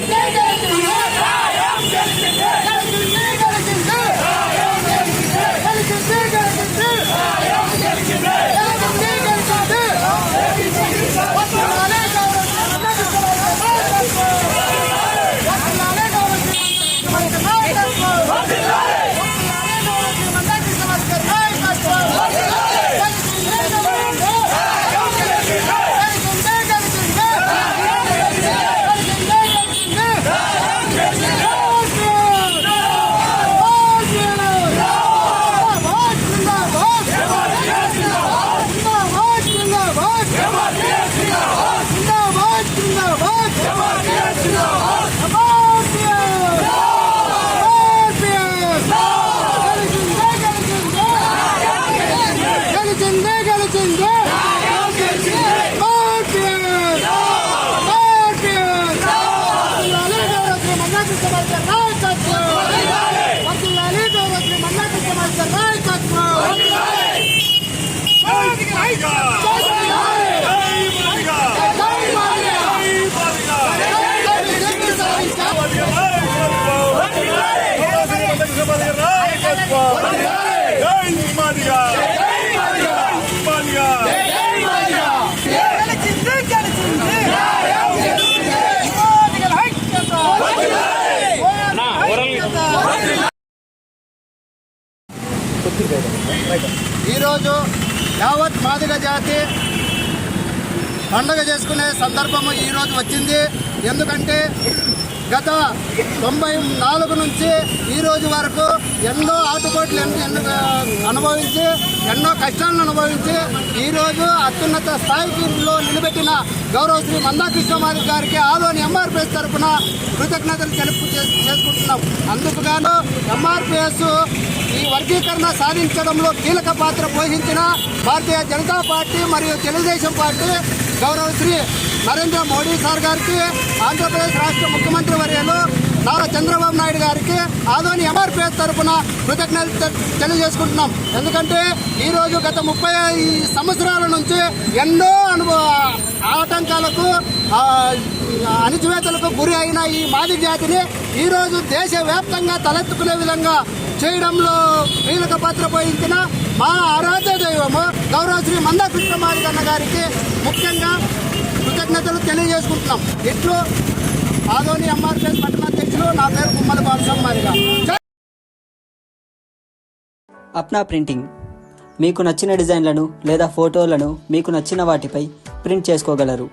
Yeah. ఈరోజు యావత్ మాదిగ జాతి పండగ చేసుకునే సందర్భం ఈరోజు వచ్చింది. ఎందుకంటే గత తొంభై నాలుగు నుంచి ఈ రోజు వరకు ఎన్నో ఆటుపోట్లు ఎన్నో అనుభవించి ఎన్నో కష్టాలను అనుభవించి ఈరోజు అత్యున్నత స్థాయిలో నిలబెట్టిన గౌరవ శ్రీ మందాకృష్ణమారి గారికి ఆలోని ఎంఆర్పిఎస్ తరఫున కృతజ్ఞతలు తెలుపు చేసుకుంటున్నాం. అందుకుగాను ఎంఆర్పిఎస్ ఈ వర్గీకరణ సాధించడంలో కీలక పాత్ర పోషించిన భారతీయ జనతా పార్టీ మరియు తెలుగుదేశం పార్టీ గౌరవ శ్రీ నరేంద్ర మోడీ సార్ గారికి ఆంధ్రప్రదేశ్ రాష్ట్ర ముఖ్యమంత్రి వర్యులు నారా చంద్రబాబు నాయుడు గారికి ఆదోని ఎంఆర్పిఎస్ తరఫున కృతజ్ఞతలు తెలియజేసుకుంటున్నాం. ఎందుకంటే ఈరోజు గత ముప్పై సంవత్సరాల నుంచి ఎన్నో అనుభవ ఆటంకాలకు అణిచివేతలకు గురి అయిన ఈ మాదిక జాతిని ఈరోజు దేశవ్యాప్తంగా తలెత్తుకునే విధంగా చేయడంలో కీలక పాత్ర పోయించిన మా ఆరాధ్య దైవము గౌరవ శ్రీ మందాకృష్ణ మాదిగన్న గారికి ముఖ్యంగా కృతజ్ఞతలు తెలియజేసుకుంటున్నాం. ఇట్లు ఆదోని ఎంఆర్ఎస్ పట్టణ అధ్యక్షులు నా పేరు కుమ్మల బాలసమ్మారిగా అప్నా ప్రింటింగ్. మీకు నచ్చిన డిజైన్లను లేదా ఫోటోలను మీకు నచ్చిన వాటిపై ప్రింట్ చేసుకోగలరు.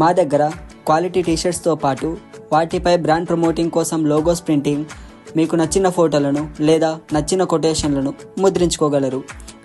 మా దగ్గర క్వాలిటీ టీషర్ట్స్తో పాటు వాటిపై బ్రాండ్ ప్రమోటింగ్ కోసం లోగోస్ ప్రింటింగ్ మీకు నచ్చిన ఫోటోలను లేదా నచ్చిన కొటేషన్లను ముద్రించుకోగలరు.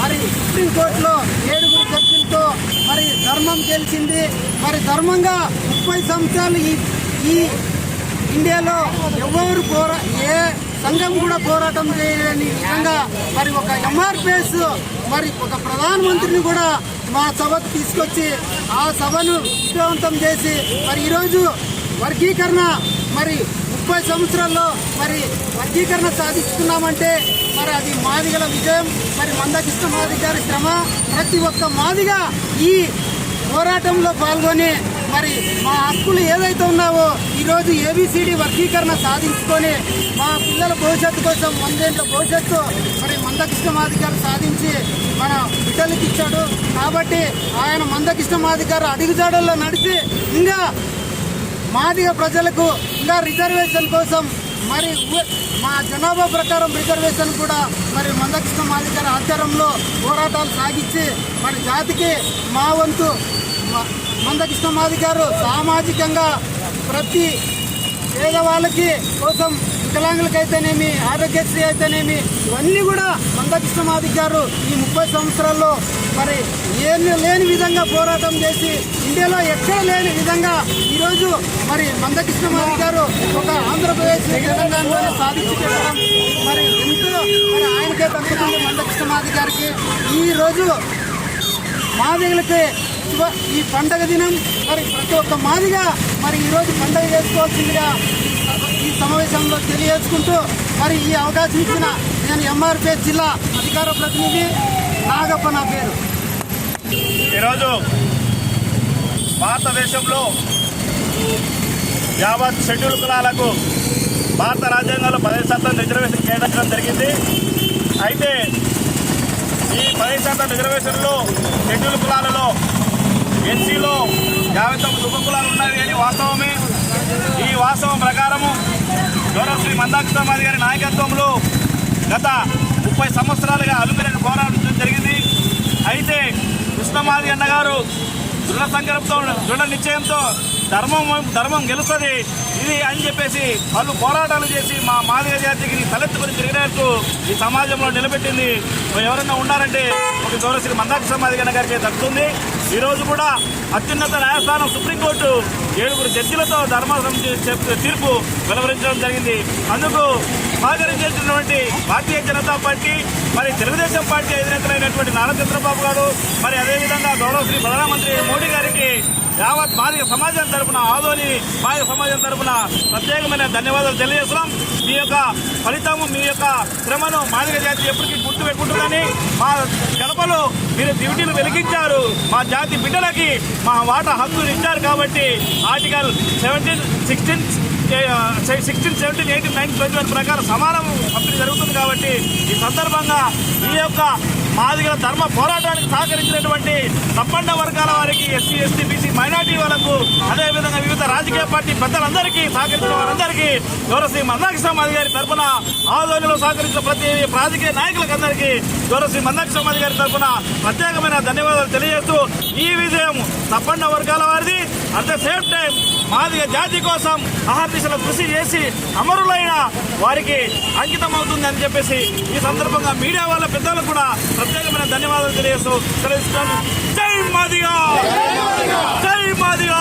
మరి సుప్రీంకోర్టులో ఏడుగురు జడ్జిలతో మరి ధర్మం గెలిచింది. మరి ధర్మంగా ముప్పై సంవత్సరాలు ఈ ఈ ఇండియాలో ఎవరు పోరా ఏ సంఘం కూడా పోరాటం చేయలేని విధంగా మరి ఒక ఎంఆర్పిఎస్ మరి ఒక ప్రధానమంత్రిని కూడా మా సభకు తీసుకొచ్చి ఆ సభను విజయవంతం చేసి మరి ఈరోజు వర్గీకరణ మరి ముప్పై సంవత్సరాల్లో మరి వర్గీకరణ సాధిస్తున్నామంటే మరి అది మాదిగల విజయం. మరి మందకృష్ణ మాదిగ గారి శ్రమ. ప్రతి ఒక్క మాదిగ ఈ పోరాటంలో పాల్గొని మరి మా హక్కులు ఏదైతే ఉన్నావో ఈరోజు ఏబిసిడి వర్గీకరణ సాధించుకొని మా పిల్లల భవిష్యత్తు కోసం వందేళ్ళ భవిష్యత్తు మరి మందకృష్ణ మాదిగారు సాధించి మన బిడ్డలకి ఇచ్చాడు. కాబట్టి ఆయన మందకృష్ణ మాదిగారు అడుగుజాడల్లో నడిచి ఇంకా మాదిగ ప్రజలకు ఇంకా రిజర్వేషన్ కోసం మరి మా జనాభా ప్రకారం రిజర్వేషన్ కూడా మరి మందకృష్ణ మాదిగ గారి ఆధ్వర్యంలో పోరాటాలు సాగించి మరి జాతికి మా వంతు మ- మందకృష్ణ మాది గారు సామాజికంగా ప్రతి పేదవాళ్ళకి కోసం వికలాంగులకైతేనేమి ఆరోగ్యశ్రీ అయితేనేమి ఇవన్నీ కూడా మందకృష్ణ మాది గారు ఈ ముప్పై సంవత్సరాల్లో మరి ఏమి లేని విధంగా పోరాటం చేసి ఇండియాలో ఎక్కడ లేని విధంగా ఈరోజు మరి మందకృష్ణమారి గారు ఒక ఆంధ్రప్రదేశ్ తెలంగాణలో సాధించి పెట్టడం మరి ఎంతో మరి ఆయనకే తగ్గుతుంది మందకృష్ణమాది గారికి. ఈరోజు మాదిగలకి ఈ పండగ దినం మరి ప్రతి ఒక్క మాదిగా మరి ఈరోజు పండగ చేసుకోవాల్సిందిగా ఈ సమావేశంలో తెలియజేసుకుంటూ మరి ఈ అవకాశం ఇచ్చిన నేను ఎంఆర్పిఎస్ జిల్లా అధికార ప్రతినిధి నాగప్ప నా పేరు. ఈరోజు భారతదేశంలో యావత్ షెడ్యూల్ కులాలకు భారత రాజ్యాంగంలో పదహైదు శాతం రిజర్వేషన్ కేటాయించడం జరిగింది. అయితే ఈ పదహైదు శాతం రిజర్వేషన్లో షెడ్యూల్ కులాలలో ఎస్సీలో యాభై తొమ్మిది ఉపకులాలు ఉన్నాయి అని వాస్తవమే. ఈ వాస్తవం ప్రకారము గౌరవ శ్రీ మందాకృష్ణమాది గారి నాయకత్వంలో గత ముప్పై సంవత్సరాలుగా అలుమిరని పోరాటం జరిగింది. అయితే కృష్ణమాది అన్న గారు దృఢ సంకల్పంతో దృఢ నిశ్చయంతో ధర్మం ధర్మం గెలుస్తుంది ఇది అని చెప్పేసి వాళ్ళు పోరాటాలు చేసి మా మాదిగ జాతికి తలెత్తుకుని తిరిగినట్టు ఈ సమాజంలో నిలబెట్టింది. ఎవరైనా ఉన్నారంటే ఒక గౌరవశ్రీ మందాక్ష మాదిగన్న గారికి దక్కుతుంది ఈరోజు కూడా అత్యున్నత న్యాయస్థానం సుప్రీంకోర్టు ఏడుగురు జడ్జిలతో ధర్మాసనం తీర్పు వెలువరించడం జరిగింది. అందుకు సహకరించేటటువంటి భారతీయ జనతా పార్టీ మరి తెలుగుదేశం పార్టీ అధినేతలైనటువంటి నారా చంద్రబాబు గారు మరి అదేవిధంగా గౌరవ శ్రీ ప్రధానమంత్రి మోడీ గారికి యావత్ మాదిగ సమాజం తరఫున ఆదోని మాదిగ సమాజం తరఫున ప్రత్యేకమైన ధన్యవాదాలు తెలియజేస్తున్నాం. మీ యొక్క ఫలితము మీ యొక్క శ్రమను మాదిగ జాతి ఎప్పటికీ గుర్తు పెట్టుకుంటుందని మా గడపలో మీరు డ్యూటీలు వెలిగించారు. మా జాతి బిడ్డలకి మా వాటా హక్కులు ఇచ్చారు కాబట్టి article seventeen sixteen sixteen seventeen eighteen nine twenty one ప్రకారం సమానం పంపిణీ జరుగుతుంది కాబట్టి ఈ సందర్భంగా ఈ యొక్క మాదిగల ధర్మ పోరాటానికి సహకరించినటువంటి తప్పండ వర్గాల వారికి ఎస్సీ ఎస్టీ బీసీ మైనార్టీ వాళ్ళకు అదేవిధంగా వివిధ రాజకీయ పార్టీ పెద్దలందరికీ సహకరించిన వారందరికీ గౌరవశ్రీ మందాకృష్ణ గారి తరఫున ఆధ్వర్యంలో సహకరించిన ప్రతి రాజకీయ నాయకులకు అందరికీ గౌరవశ్రీ మందాకృష్ణ గారి తరఫున ప్రత్యేకమైన ధన్యవాదాలు తెలియజేస్తూ ఈ విజయం తప్పండ వర్గాల వారిది. At the same time Madiga జాతి కోసం అహర్నిశల కృషి చేసి అమరులైన వారికి అంకితమవుతుంది అని చెప్పేసి ఈ సందర్భంగా మీడియా వాళ్ళ పెద్దలకు కూడా ప్రత్యేకమైన ధన్యవాదాలు తెలియజేస్తూ తెలుస్తున్నాను జై మాదిగా! జై మాదిగా!